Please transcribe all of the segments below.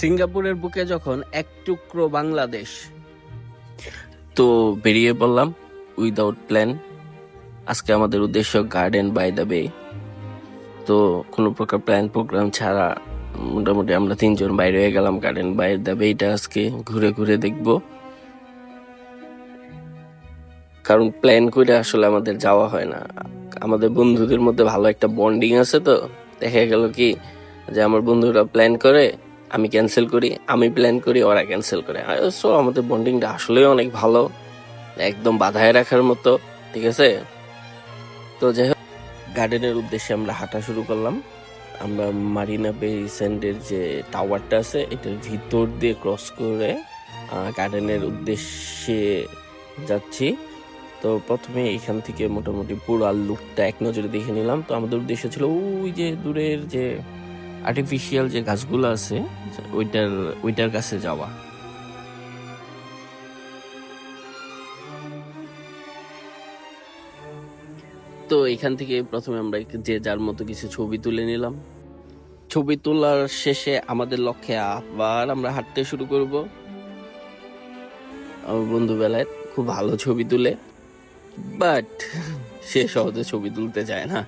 সিঙ্গাপুরের বুকে যখন এক টুকরো বাংলাদেশ। তো বেরিয়ে পড়লাম উইদাউট প্ল্যান আজকে আমাদের উদ্দেশ্য গার্ডেন বাই দ্য বে তো কোনো প্রকার প্ল্যান প্রোগ্রাম ছাড়া মোটামুটি আমরা তিনজন বাইরে হয়ে গেলাম গার্ডেন বাই দ্য বেটা আজকে ঘুরে ঘুরে দেখব। কারণ প্ল্যান করে আসলে আমাদের যাওয়া হয় না। আমাদের বন্ধুদের মধ্যে ভালো একটা বন্ডিং আছে তো। দেখা গেল কি যে আমার বন্ধুরা প্ল্যান করে আমি ক্যান্সেল করি, আমি প্ল্যান করি, ওরা ক্যান্সেল করে। সো আমাদের বন্ডিংটা আসলেই অনেক ভালো। একদম বাধায় রাখার মতো, ঠিক আছে? তো যাই হোক গার্ডেনের উদ্দেশ্যে আমরা হাঁটা শুরু করলাম। আমরা মারিনা বে স্যান্ডের যে টাওয়ারটা আছে, এটার ভিতর দিয়ে ক্রস করে গার্ডেনের উদ্দেশ্যে যাচ্ছি। তো প্রথমে এখান থেকে মোটামুটি পুরো লুকটা এক নজরে দেখে নিলাম। তো আমাদের উদ্দেশ্য ছিল, ওই যে দূরের যে আর্টিফিশিয়াল যে গাছগুলো আছে, ওইটার ওইটার কাছে যাওয়া। তো এখান থেকে প্রথমে আমরা যে যার মতো কিছু ছবি তুলে নিলাম। ছবি তোলার শেষে আমাদের লক্ষ্যে আবার আমরা হাঁটতে শুরু করব। আমার বন্ধু বেলায় খুব ভালো ছবি তুলে বাট সে সহজে ছবি তুলতে চায় না।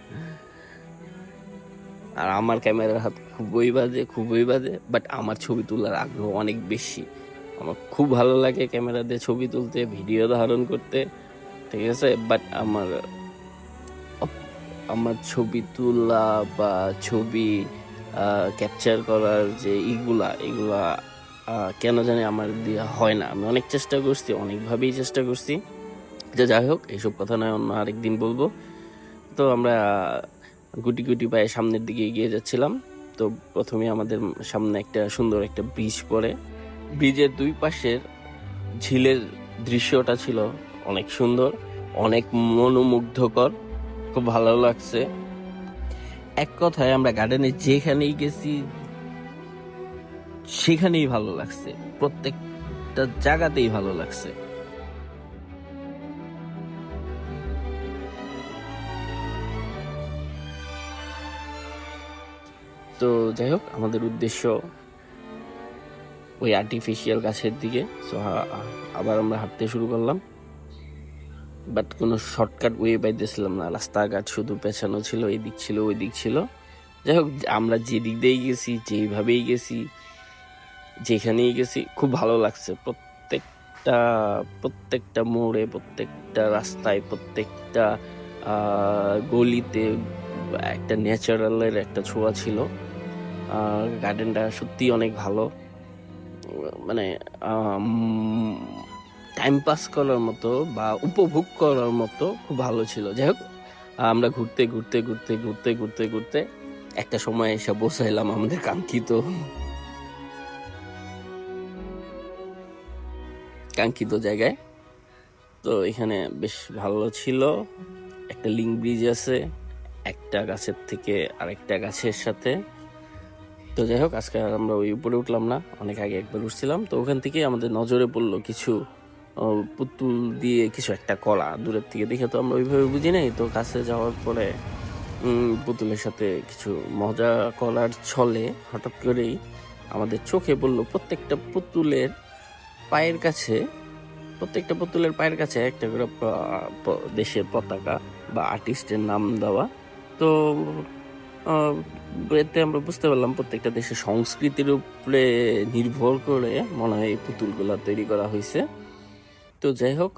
আর আমার ক্যামেরার হাত খুবই বাজে খুবই বাজে বাট আমার ছবি তোলার আগ্রহ অনেক বেশি। আমার খুব ভালো লাগে ক্যামেরা দিয়ে ছবি তুলতে, ভিডিও ধারণ করতে, ঠিক আছে? বাট আমার আমার ছবি তোলা বা ছবি ক্যাপচার করার যে ইগুলা এগুলা কেন জানি আমার দেওয়া হয় না। আমি অনেক চেষ্টা করছি, অনেকভাবেই চেষ্টা করছি। যে যাই হোক, এইসব কথা নয়, অন্য আরেকদিন বলব। তো আমরা গুটি গুটি পায়ে সামনের দিকে এগিয়ে যাচ্ছিলাম। তো প্রথমে আমাদের সামনে একটা সুন্দর একটা ব্রিজ পড়ে। ব্রিজের দুই পাশের ঝিলের দৃশ্যটা ছিল অনেক সুন্দর, অনেক মনোমুগ্ধকর, খুব ভালো লাগছে। এক কথায় আমরা গার্ডেনে যেখানেই গেছি, সেখানেই ভালো লাগছে। প্রত্যেকটা জায়গাতেই ভালো লাগছে। তো যাই হোক, আমাদের উদ্দেশ্য ওই আর্টিফিশিয়াল গাছের দিকে। সো আবার আমরা হাঁটতে শুরু করলাম। বাট কোনো শর্টকাট ওয়ে পাইতেছিলাম না। রাস্তাঘাট শুধু পেছানো ছিল এই দিক ছিল ওই দিক ছিল। যাই হোক, আমরা যে দিক দিয়েই গেছি, যেইভাবেই গেছি, যেখানেই গেছি, খুব ভালো লাগছে। প্রত্যেকটা প্রত্যেকটা মোড়ে, প্রত্যেকটা রাস্তায়, প্রত্যেকটা গলিতে একটা ন্যাচারালের একটা ছোঁয়া ছিল। গার্ডেনটা সত্যি অনেক ভালো। মানে টাইম পাস করার মতো বা উপভোগ করার মতো খুব ভালো ছিল। যাই হোক, আমরা ঘুরতে ঘুরতে ঘুরতে ঘুরতে ঘুরতে ঘুরতে একটা সময় এসে বসাইলাম আমাদের কাঙ্ক্ষিত। কাঙ্ক্ষিত জায়গায়। তো এখানে বেশ ভালো ছিল। একটা লিঙ্ক ব্রিজ আছে, একটা গাছের থেকে আরেকটা গাছের সাথে। তো যাই হোক, আজকে আর আমরা ওই উপরে উঠলাম না। অনেক আগে একবার উঠছিলাম। তো ওখান থেকে আমাদের নজরে পড়ল কিছু পুতুল দিয়ে কিছু একটা কলা। দূরের থেকে দেখে তো আমরা ওইভাবে বুঝি নাই। তো কাছে যাওয়ার পরে পুতুলের সাথে কিছু মজা করার ছলে হঠাৎ করেই আমাদের চোখে পড়ল প্রত্যেকটা পুতুলের পায়ের কাছে, প্রত্যেকটা পুতুলের পায়ের কাছে একটা করে দেশের পতাকা বা আর্টিস্টের নাম দেওয়া। তো এতে আমরা বুঝতে পারলাম প্রত্যেকটা দেশের সংস্কৃতির উপরে নির্ভর করে মনে হয় এই পুতুলগুলা তৈরি করা হয়েছে তো যাই হোক,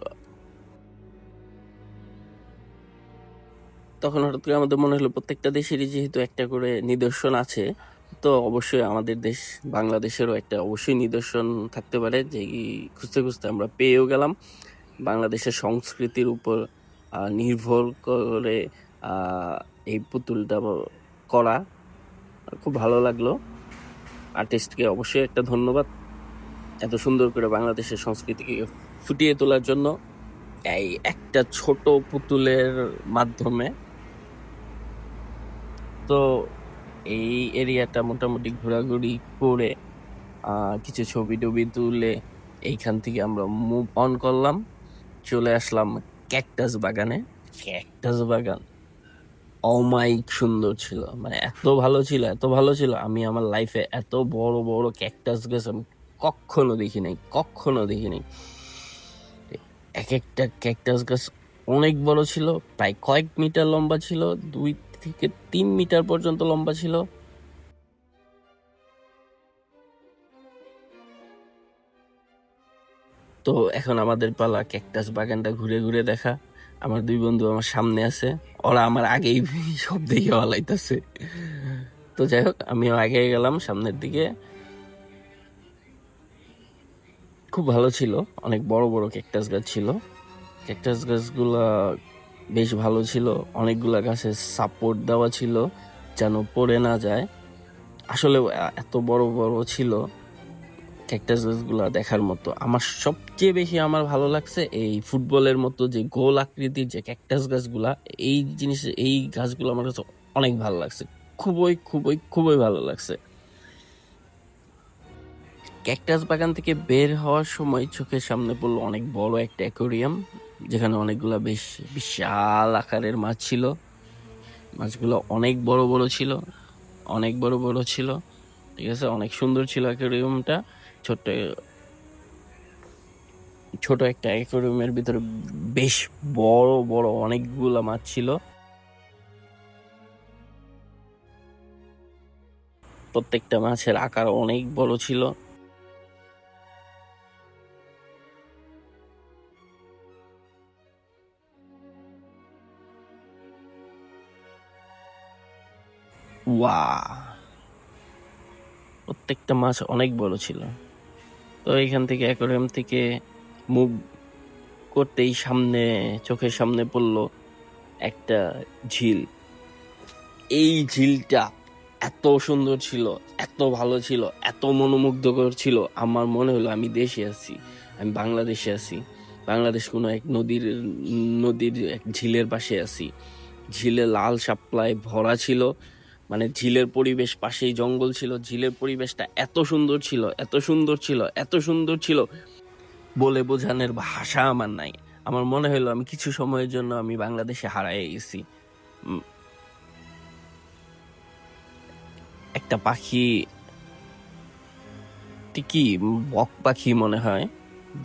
তখন হঠাৎ করে আমাদের মনে হলো প্রত্যেকটা দেশেরই যেহেতু একটা করে নিদর্শন আছে, তো অবশ্যই আমাদের দেশ বাংলাদেশেরও একটা অবশ্যই নিদর্শন থাকতে পারে, যে খুঁজতে খুঁজতে আমরা পেয়েও গেলাম। বাংলাদেশের সংস্কৃতির উপর নির্ভর করে এই পুতুলটা করা। খুব ভালো লাগল। আর্টিস্টকে অবশ্যই একটা ধন্যবাদ। এত সুন্দর করে বাংলাদেশের সংস্কৃতিকে ফুটিয়ে তোলার জন্য এই একটা ছোট পুতুলের মাধ্যমে। তো এই এরিয়াটা মোটামুটি ঘোরাঘুরি করে কিছু ছবি টবি তুলে এইখান থেকে আমরা মুভ অন করলাম। চলে আসলাম ক্যাকটাস বাগানে। ক্যাকটাস বাগান। অমাইক সুন্দর ছিল। মানে এত ভালো ছিল, এত ভালো ছিল, আমি আমার লাইফে এত বড় বড় ক্যাকটাস গাছ আমি কখনো দেখি নাই কখনো দেখি নাই এক একটা ক্যাকটাস গাছ অনেক বড় ছিল, প্রায় কয়েক মিটার লম্বা ছিল, দুই থেকে তিন মিটার পর্যন্ত লম্বা ছিল। তো এখন আমাদের পালা ক্যাকটাস বাগানটা ঘুরে ঘুরে দেখা। আমার দুই বন্ধু আমার সামনে আছে। ওরা আমার আগেই সব দেখে ওয়ালাইতেছে তো যাই হোক, আমিও আগে গেলাম সামনের দিকে। খুব ভালো ছিল। অনেক বড় বড় ক্যাকটাস গাছ ছিল। ক্যাকটাস গাছগুলা বেশ ভালো ছিল। অনেকগুলা গাছের সাপোর্ট দেওয়া ছিল, যেন পড়ে না যায়। আসলে এত বড় বড় ছিল। ক্যাকটাস গাছগুলো দেখার মতো। আমার সবচেয়ে বেশি আমার ভালো লাগছে এই ফুটবলের মতো যে গোল আকৃতির যে ক্যাকটাস গাছগুলা, এই জিনিস, এই গাছগুলো আমার কাছে অনেক ভালো লাগছে। খুবই খুবই খুবই ভালো লাগছে। ক্যাকটাস বাগান থেকে বের হওয়ার সময় চোখের সামনে পড়ল অনেক বড় একটা অ্যাকোরিয়াম যেখানে অনেকগুলো বেশ বিশাল আকারের মাছ ছিল। মাছগুলো অনেক বড় বড় ছিল, অনেক বড় বড় ছিল। ঠিক আছে? অনেক সুন্দর ছিল অ্যাকোরিয়ামটা ছোট্ট, ছোট একটা অ্যাকোরিয়ামের ভিতরে বেশ বড় বড় অনেকগুলো মাছ ছিল। প্রত্যেকটা মাছের আকার অনেক বড় ছিল। ওয়া প্রত্যেকটা মাছ অনেক বড় ছিল। তো এখান থেকে অ্যাকোরিয়াম থেকে মুভ করতেই সামনে, চোখের সামনে পড়ল একটা ঝিল। এই ঝিলটা এত সুন্দর ছিল, এত ভালো ছিল, এত মনোমুগ্ধকর ছিল। আমার মনে হলো আমি দেশে আছি, আমি বাংলাদেশে আছি। বাংলাদেশ কোনো এক নদীর নদীর এক ঝিলের পাশে আছি। ঝিলে লাল সাপ্লাই ভরা ছিল মানে ঝিলের পরিবেশ পাশেই জঙ্গল ছিল, ঝিলের পরিবেশটা এত সুন্দর ছিল, এত সুন্দর ছিল, এত সুন্দর ছিল বলে বোঝানোর ভাষা আমার নাই। আমার মনে হলো আমি কিছু সময়ের জন্য আমি বাংলাদেশে হারাই গেছি। একটা পাখি এটি কি বক পাখি মনে হয়?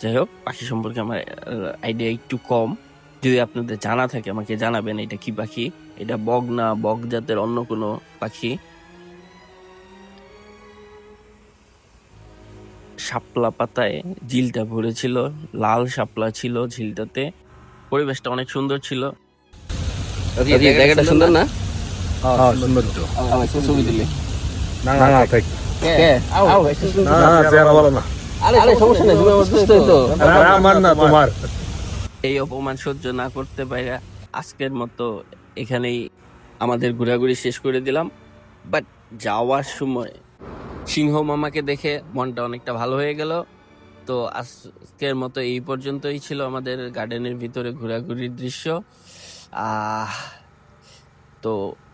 যাই হোক, পাখি সম্পর্কে আমার আইডিয়া একটু কম। যদি আপনাদের জানা থাকে, আমাকে জানাবেন এটা কি পাখি। এটা বগ না বক জাতের অন্য কোনো পাখি। শাপলা পাতায় ঝিলটা ভরেছিল লাল শাপলা ছিল ঝিলটাতে। পরিবেশটা অনেক সুন্দর ছিল। জায়গাটা সুন্দর না? হ্যাঁ সুন্দর। তো। ছবি দিলে। না না না থাক। না না চেহারা ভালো না। আরে সমস্যা নেই তুমি আমার দোস্ত তো। আরে আমার না তোমার। এই অপমান সহ্য না করতে পারে আজকের মতো এখানেই আমাদের ঘোরাঘুরি শেষ করে দিলাম। বাট যাওয়ার সময় সিংহ মামাকে দেখে মনটা অনেকটা ভালো হয়ে গেল। তো আজকের মতো এই পর্যন্তই ছিল আমাদের গার্ডেনের ভিতরে ঘোরাঘুরির দৃশ্য। তো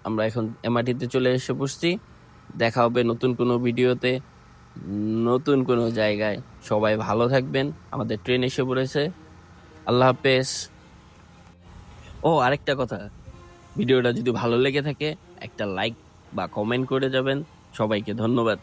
আমরা এখন এমআরটিতে চলে এসে পড়ছি। দেখা হবে নতুন কোনো ভিডিওতে, নতুন কোনো জায়গায়। সবাই ভালো থাকবেন। আমাদের ট্রেন এসে পড়েছে। আল্লাহ হাফেজ। ও, আরেকটা কথা। ভিডিওটা যদি ভালো লেগে থাকে একটা লাইক বা কমেন্ট করে যাবেন। সবাইকে ধন্যবাদ।